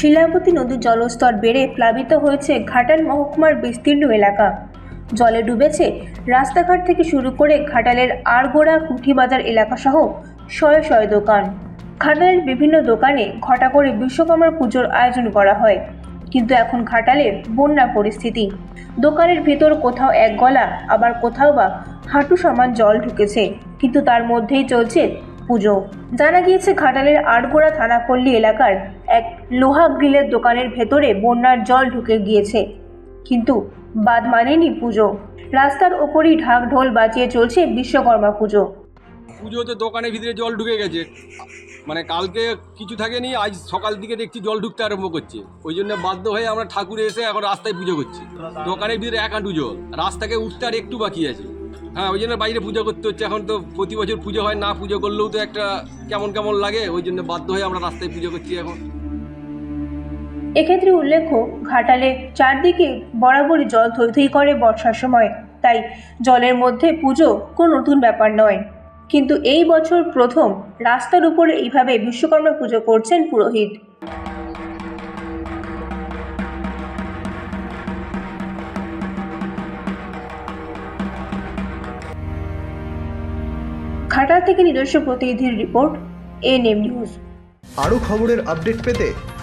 শিলাবতী নদীর জলস্তর বেড়ে প্লাবিত হয়েছে ঘাটাল মহকুমার বিস্তীর্ণ এলাকা। জলে ডুবেছে রাস্তাঘাট থেকে শুরু করে ঘাটালের আড়গোড়া কুঠিবাজার এলাকাসহ শয়ে শয়ে দোকান। ঘাটালের বিভিন্ন দোকানে ঘটা করে বিশ্বকর্মা পুজোর আয়োজন করা হয়, কিন্তু এখন ঘাটালে বন্যা পরিস্থিতি। দোকানের ভেতর কোথাও এক গলা, আবার কোথাও বা হাঁটু সমান জল ঢুকেছে, কিন্তু তার মধ্যেই চলছে পুজো। জানা গিয়েছে, ঘাটালের আড়গোড়া থানাপল্লী এলাকার এক লোহা গ্রিলের দোকানের ভেতরে বন্যার জল ঢুকে গিয়েছে। কিন্তু বাদ মানেনি পুজো। রাস্তার ওপরই ঢাক ঢোল বাঁচিয়ে চলছে বিশ্বকর্মা পুজো। পুজোতে দোকানের ভিতরে জল ঢুকে গেছে। মানে কালকে কিছু থাকেনি, আজ সকাল দিকে দেখছি জল ঢুকতে আরম্ভ করছে। ওই জন্য বাধ্য হয়ে আমরা ঠাকুরে এসে এখন রাস্তায় পুজো করছি। দোকানের ভিতরে এক হাঁটু জল। রাস্তাকে উঠতে আর একটু বাকি আছে। হ্যাঁ ওই জন্য বাইরে পুজো করতে হচ্ছে। এখন তো প্রতি বছর পুজো হয়, না পুজো করলেও তো একটা কেমন কেমন লাগে। ওই জন্য বাধ্য হয়ে আমরা রাস্তায় পুজো করছি এখন। এক্ষেত্রে উল্লেখ্য, ঘাটালে চারদিকে বরাবরই জল থই করে বর্ষার সময়। তাই জলের মধ্যে পুজো কোনো নতুন ব্যাপার নয়। কিন্তু এই বছর প্রথম রাস্তার উপরে এইভাবে বিশ্বকর্মা পুজো করছেন পুরোহিত। ঘাটাল থেকে নিজস্ব প্রতিনিধির রিপোর্ট এনএম নিউজ। আরও খবরের আপডেট পেতে